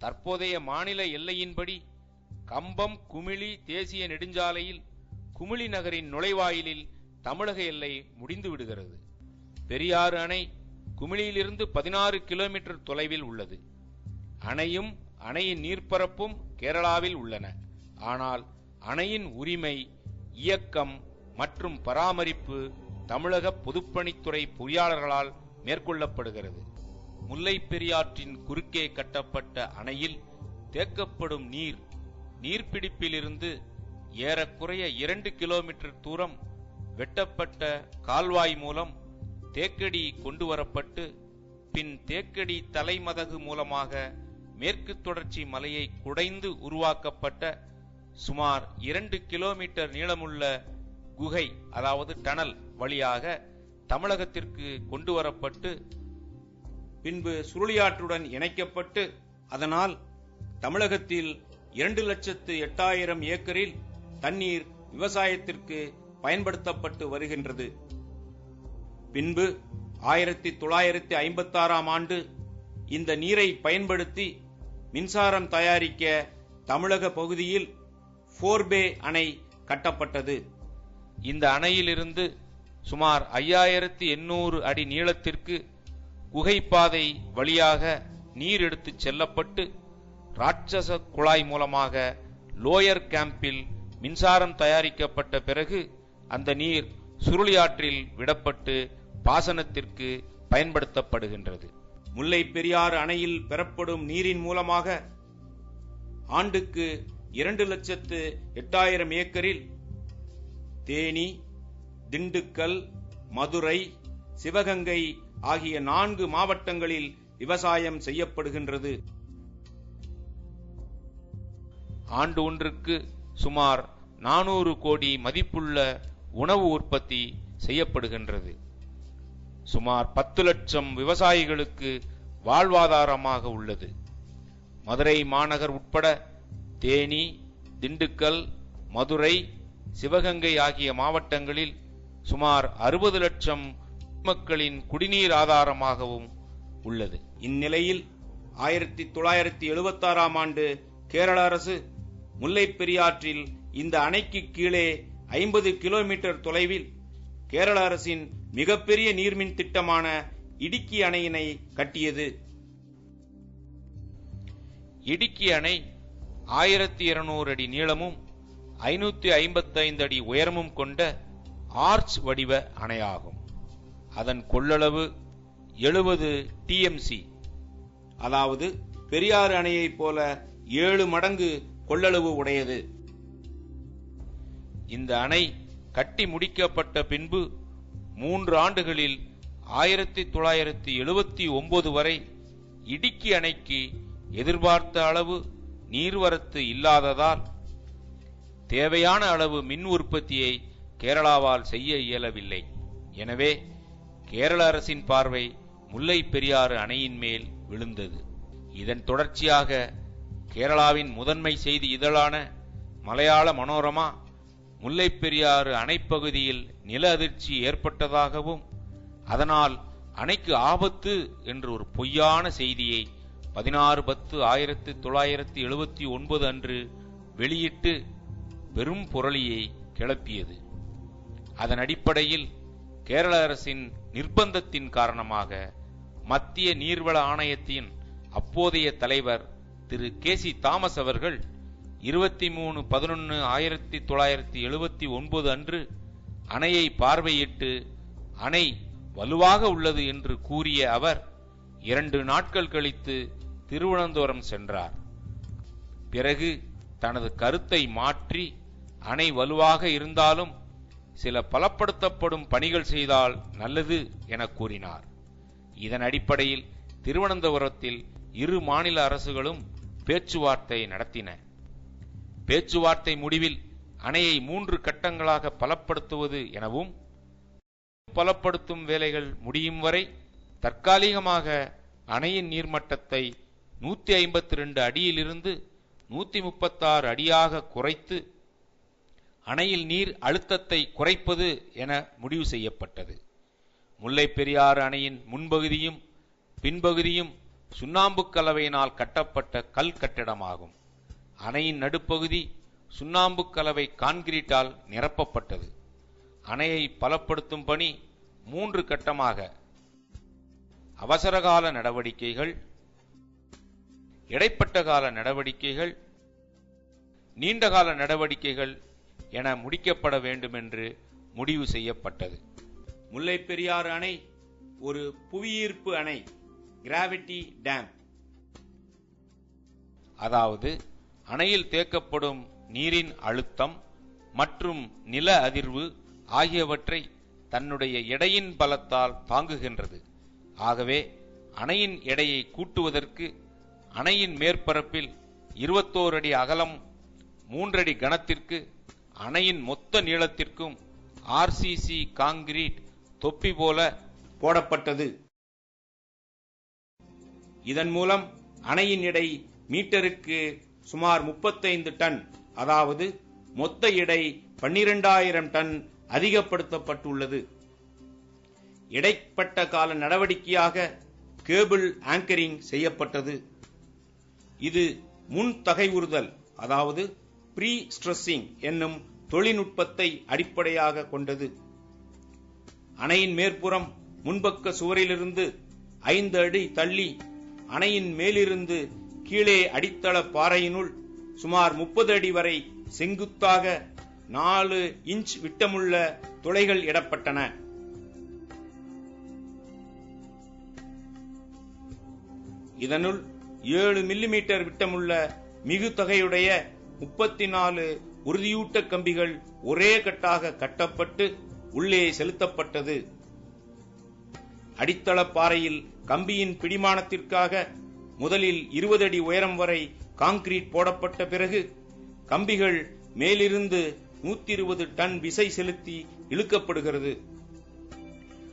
தற்போதைய மாநில எல்லையின்படி கம்பம் குமிழி தேசிய நெடுஞ்சாலையில் குமிழி நகரின் நுழைவாயிலில் தமிழக எல்லை முடிந்து விடுகிறது. பெரியாறு அணை குமிழியிலிருந்து பதினாறு கிலோமீட்டர் தொலைவில் உள்ளது. அணையும் அணையின் நீர்ப்பரப்பும் கேரளாவில் உள்ளன. ஆனால் அணையின் உரிமை இயக்கம் மற்றும் பராமரிப்பு தமிழக பொதுப்பணித்துறை பொறியாளர்களால் மேற்கொள்ளப்படுகிறது. முல்லை பெரியாற்றின் குறுக்கே கட்டப்பட்ட அணையில் தேக்கப்படும் நீர் நீர்பிடிப்பிலிருந்து ஏறக்குறைய இரண்டு கிலோமீட்டர் தூரம் வெட்டப்பட்ட கால்வாய் மூலம் தேக்கடி கொண்டு வரப்பட்டு பின் தேக்கடி தலைமதகு மூலமாக மேற்கு தொடர்ச்சி மலையை குடைந்து உருவாக்கப்பட்ட சுமார் இரண்டு கிலோமீட்டர் நீளமுள்ள குகை அதாவது டனல் வழியாக தமிழகத்திற்கு கொண்டு வரப்பட்டு பின்பு சுருளியாற்றுடன் இணைக்கப்பட்டு அதனால் தமிழகத்தில் இரண்டு லட்சத்து எட்டாயிரம் ஏக்கரில் தண்ணீர் விவசாயத்திற்கு பயன்படுத்தப்பட்டு வருகின்றது. பின்பு ஆயிரத்தி தொள்ளாயிரத்தி ஐம்பத்தாறாம் ஆண்டு இந்த நீரை பயன்படுத்தி மின்சாரம் தயாரிக்க தமிழக பகுதியில் போர்பே அணை கட்டப்பட்டது. இந்த அணையிலிருந்து சுமார் ஐயாயிரத்தி எண்ணூறு அடி நீளத்திற்கு குகைப்பாதை வழியாக நீர் எடுத்துச் செல்லப்பட்டு ராட்சச குழாய் மூலமாக லோயர் கேம்பில் மின்சாரம் தயாரிக்கப்பட்ட பிறகு அந்த நீர் சுருளியாற்றில் விடப்பட்டு பாசனத்திற்கு பயன்படுத்தப்படுகின்றது. முல்லை பெரியாறு அணையில் பெறப்படும் நீரின் மூலமாக ஆண்டுக்கு இரண்டு லட்சத்து எட்டாயிரம் ஏக்கரில் தேனி திண்டுக்கல் மதுரை சிவகங்கை ஆகிய நான்கு மாவட்டங்களில் விவசாயம் செய்யப்படுகின்றது. ஆண்டு ஒன்றுக்கு சுமார் நானூறு கோடி மதிப்புள்ள உணவு உற்பத்தி செய்யப்படுகின்றது. சுமார் பத்து லட்சம் விவசாயிகளுக்கு வாழ்வாதாரமாக உள்ளது. மதுரை மாநகர் உட்பட தேனி திண்டுக்கல் மதுரை சிவகங்கை ஆகிய மாவட்டங்களில் சுமார் அறுபது லட்சம் மக்களின் குடிநீர் ஆதாரமாகவும் உள்ளது. இந்நிலையில் ஆயிரத்தி தொள்ளாயிரத்தி எழுபத்தாறாம் ஆண்டு கேரள அரசு முல்லைப் பெரியாற்றில் இந்த அணைக்கு கீழே ஐம்பது கிலோமீட்டர் தொலைவில் கேரள அரசின் மிகப்பெரிய நீர்மின் திட்டமான இடுக்கி அணையினை கட்டியது. இடுக்கி அணை ஆயிரத்தி இருநூறு அடி நீளமும் ஐநூத்தி ஐம்பத்தைந்து அடி உயரமும் கொண்ட ஆர்ச் வடிவ அணையாகும். அதன் கொள்ளளவு எழுபது டிஎம்சி. அதாவது பெரியாறு அணையைப் போல ஏழு மடங்கு கொள்ளளவு உடையது. இந்த அணை கட்டி முடிக்கப்பட்ட பின்பு மூன்று ஆண்டுகளில் ஆயிரத்தி தொள்ளாயிரத்தி எழுபத்தி ஒன்பது வரை இடுக்கி அணைக்கு எதிர்பார்த்த அளவு நீர்வரத்து இல்லாததால் தேவையான அளவு மின் உற்பத்தியை கேரளாவால் செய்ய இயலவில்லை. எனவே கேரள அரசின் பார்வை முல்லை பெரியாறு அணையின் மேல் விழுந்தது. இதன் தொடர்ச்சியாக கேரளாவின் முதன்மை செய்தி இதழான மலையாள மனோரமா முல்லை பெரியாறு அணைப்பகுதியில் நில அதிர்ச்சி ஏற்பட்டதாகவும் அதனால் அணைக்கு ஆபத்து என்று ஒரு பொய்யான செய்தியை பதினாறு பத்து ஆயிரத்தி தொள்ளாயிரத்தி எழுபத்தி ஒன்பது அன்று வெளியிட்டு பெரும் புரளியை கிளப்பியது. அதன் அடிப்படையில் கேரள அரசின் நிர்பந்தத்தின் காரணமாக மத்திய நீர்வள ஆணையத்தின் அப்போதைய தலைவர் திரு கே சி தாமஸ் அவர்கள் இருபத்தி மூணு பதினொன்று ஆயிரத்தி தொள்ளாயிரத்தி எழுபத்தி ஒன்பது அன்று அணையை பார்வையிட்டு அணை வலுவாக உள்ளது என்று கூறிய அவர் இரண்டு நாட்கள் கழித்து திருவனந்தபுரம் சென்றார். பிறகு தனது கருத்தை மாற்றி அணை வலுவாக இருந்தாலும் சில பலப்படுத்தப்படும் பணிகள் செய்தால் நல்லது என கூறினார். இதன் அடிப்படையில் திருவனந்தபுரத்தில் இரு மாநில அரசுகளும் பேச்சுவார்த்தை நடத்தின. பேச்சுவார்த்தை முடிவில் அணையை மூன்று கட்டங்களாக பலப்படுத்துவது எனவும் பலப்படுத்தும் வேலைகள் முடியும் வரை தற்காலிகமாக அணையின் நீர்மட்டத்தை நூத்தி ஐம்பத்தி ரெண்டு அடியிலிருந்து நூத்தி முப்பத்தாறு அடியாக குறைத்து அணையில் நீர் அழுத்தத்தை குறைப்பது என முடிவு செய்யப்பட்டது. முல்லை பெரியாறு அணையின் முன்பகுதியும் பின்பகுதியும் சுண்ணாம்பு கலவையினால் கட்டப்பட்ட கல் கட்டிடமாகும். அணையின் நடுப்பகுதி சுண்ணாம்பு கலவை கான்கிரீட்டால் நிரப்பப்பட்டது. அணையை பலப்படுத்தும் பணி மூன்று கட்டமாக. அவசரகால நடவடிக்கைகள் இடைப்பட்ட கால நடவடிக்கைகள் நீண்டகால நடவடிக்கைகள் என முடிக்கப்பட வேண்டும் என்று முடிவு செய்யப்பட்டது. முல்லை பெரியாறு அணை ஒரு புவியீர்ப்பு அணை கிராவிட்டி டேம் அதாவது அணையில் தேக்கப்படும் நீரின் அழுத்தம் மற்றும் நில அதிர்வு ஆகியவற்றை தன்னுடைய எடையின் பலத்தால் தாங்குகின்றது. ஆகவே அணையின் எடையை கூட்டுவதற்கு அணையின் மேற்பரப்பில் இருபத்தோரு அடி அகலம் மூன்றடி கனத்திற்கு அணையின் மொத்த நீளத்திற்கும் ஆர்சிசி காங்கிரீட் தொப்பி போல போடப்பட்டது. இதன் மூலம் அணையின் எடை மீட்டருக்கு சுமார் 35 டன் அதாவது மொத்த எடை 12000 டன் அதிகப்படுத்தப்பட்டுள்ளது. இடைப்பட்ட கால நடவடிக்கையாக கேபிள் ஆங்கரிங் செய்யப்பட்டது. இது முன் தகைவுறுதல் அதாவது ப்ரீ ஸ்ட்ரெஸ்ஸிங் என்னும் தொழில்நுட்பத்தை அடிப்படையாக கொண்டது. அணையின் மேற்புறம் முன்பக்க சுவரிலிருந்து ஐந்து அடி தள்ளி அணையின் மேலிருந்து கீழே அடித்தள பாறையினுள் சுமார் முப்பது அடி வரை செங்குத்தாக நாலு இன்ச் விட்டமுள்ள துளைகள் இடப்பட்டன. இதனுள் ஏழு மில்லிமீட்டர் விட்டமுள்ள மிகு தொகையுடைய முப்பத்தி நாலு உறுதியூட்ட கம்பிகள் ஒரே கட்டாக கட்டப்பட்டு உள்ளே செலுத்தப்பட்டது. அடித்தள பாறையில் கம்பியின் பிடிமானத்திற்காக முதலில் இருபது அடி உயரம் வரை காங்கிரீட் போடப்பட்ட பிறகு கம்பிகள் மேலிருந்து நூத்தி இருபது டன் விசை செலுத்தி இழுக்கப்படுகிறது.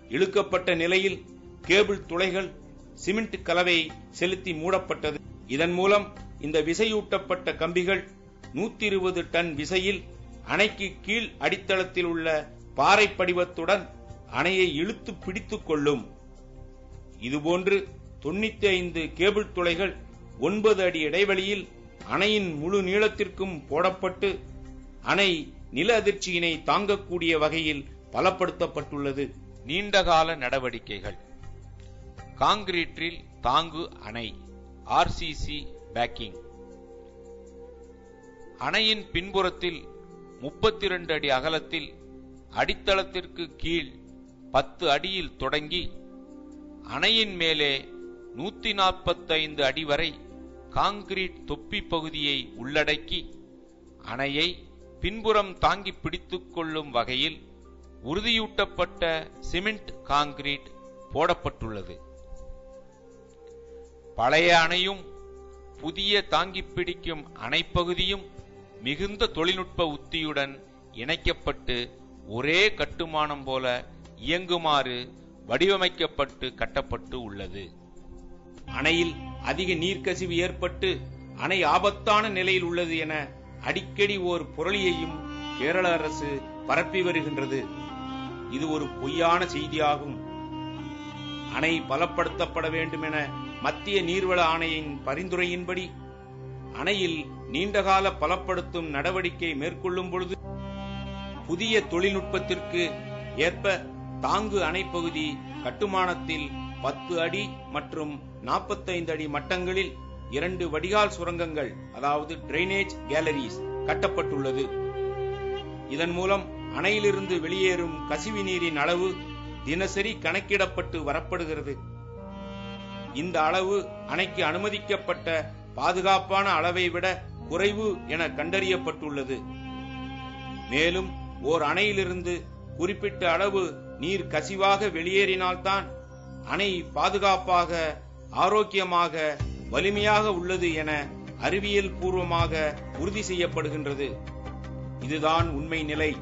இழுக்கப்பட்ட நிலையில் கேபிள் துளைகள் சிமெண்ட் கலவை செலுத்தி மூடப்பட்டது. இதன் மூலம் இந்த விசையூட்டப்பட்ட கம்பிகள் நூத்தி இருபது டன் விசையில் அணைக்கு கீழ் அடித்தளத்தில் உள்ள பாறை படிவத்துடன் அணையை இழுத்து பிடித்துக் கொள்ளும். இதுபோன்று தொண்ணூத்தி ஐந்து கேபிள் துளைகள் ஒன்பது அடி இடைவெளியில் அணையின் முழு நீளத்திற்கும் போடப்பட்டு அணை நில அதிர்ச்சியினை தாங்கக்கூடிய வகையில் பலப்படுத்தப்பட்டுள்ளது. நீண்டகால நடவடிக்கைகள். காங்கிரீட்டில் தாங்கு அணை ஆர்சிசி பேக்கிங். அணையின் பின்புறத்தில் 32 அடி அகலத்தில் அடித்தளத்திற்கு கீழ் பத்து அடியில் தொடங்கி அணையின் மேலே நூத்தி நாற்பத்தைந்து அடி வரை காங்கிரீட் தொப்பி பகுதியை உள்ளடக்கி அணையை பின்புறம் தாங்கி பிடித்துக் கொள்ளும் வகையில் உறுதியூட்டப்பட்ட சிமெண்ட் காங்கிரீட் போடப்பட்டுள்ளது. பழைய அணையும் புதிய தாங்கி பிடிக்கும் அணைப்பகுதியும் மிகுந்த தொழில்நுட்ப உத்தியுடன் இணைக்கப்பட்டு ஒரே கட்டுமானம் போல இயங்குமாறு வடிவமைக்கப்பட்டு கட்டப்பட்டு உள்ளது. அணையில் அதிக நீர்க்கசிவு ஏற்பட்டு அணை ஆபத்தான நிலையில் உள்ளது என அடிக்கடி ஓர் புரளியையும் கேரள அரசு பரப்பி வருகின்றது. இது ஒரு பொய்யான செய்தியாகும். அணை பலப்படுத்தப்பட வேண்டும் என மத்திய நீர்வள ஆணையின் பரிந்துரையின்படி அணையில் நீண்டகால பலப்படுத்தும் நடவடிக்கை மேற்கொள்ளும் பொழுது புதிய தொழில்நுட்பத்திற்கு ஏற்ப தாங்கு அணைப்பகுதி கட்டுமானத்தில் பத்து அடி மற்றும் 45 அடி மட்டங்களில் இரண்டு வடிகால் சுரங்கங்கள் அதாவது டிரைனேஜ் கேலரிஸ் கட்டப்பட்டுள்ளது. இதன் மூலம் அணையிலிருந்து வெளியேறும் கசிவு நீரின் அளவு தினசரி கணக்கிடப்பட்டு வரப்படுகிறது. இந்த அளவு அணைக்கு அனுமதிக்கப்பட்ட பாதுகாப்பான அளவை விட குறைவு என கண்டறியப்பட்டுள்ளது. மேலும் ஓர் அணையிலிருந்து குறிப்பிட்ட அளவு நீர் கசிவாக வெளியேறினால்தான் அணை பாதுகாப்பாக ஆரோக்கியமாக வலிமையாக உள்ளது என அறிவியல் பூர்வமாக உறுதி செய்யப்படுகின்றது. இதுதான் உண்மை நிலை.